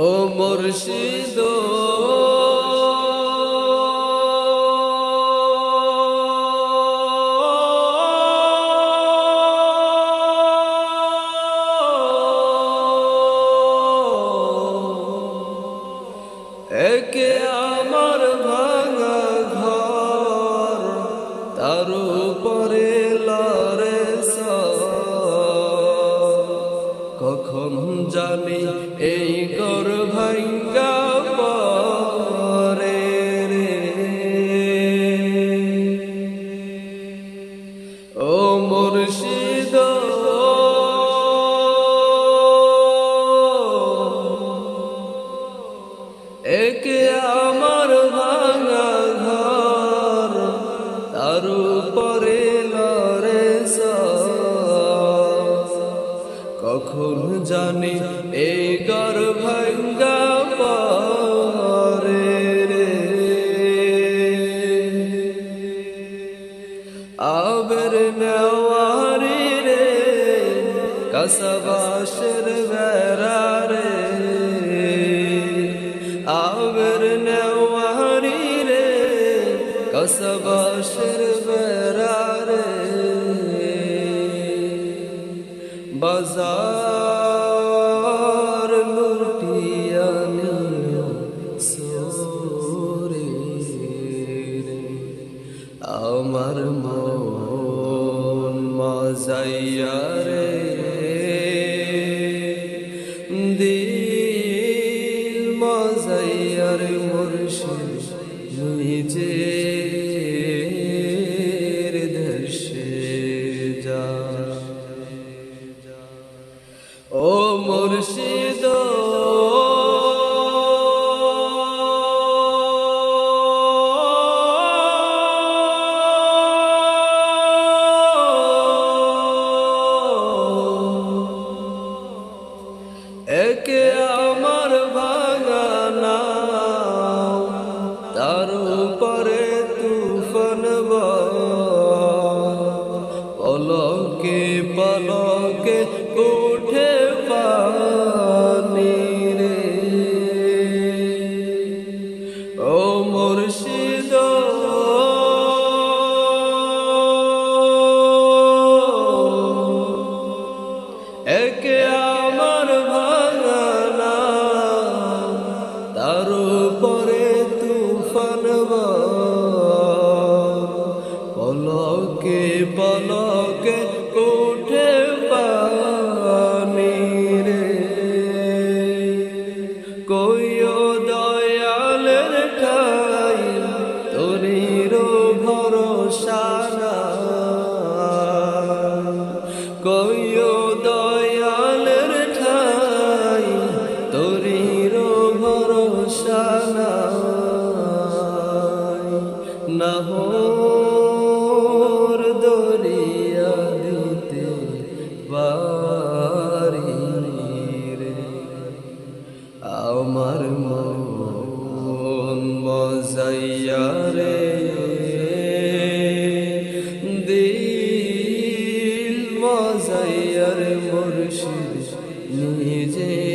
ও মুর্শিদ। একে আমার তার উপরে লরে কখন জানি এই গর ভাঙ্গা পরে আবের নেওয়ারি রে কসবাসের বেড়া কসবাসের বেড়া রে বাজার লুটিয়া নিল সোরে রে আমার মন মজাইয়া রে দিল মজাইয়ার মুর্শিদ নিজের দেশে যা ও মুর্শিদ একে আমার ভাঙানা পলকে পলকে উঠে পানি রে। কইও দয়ালের ঠাই, তোরির ভরসা না। কইও দয়ালের ঠাই, তোরির ভরসা নাই রে। দিল মজাইয়ার মুর্শিদ নিজে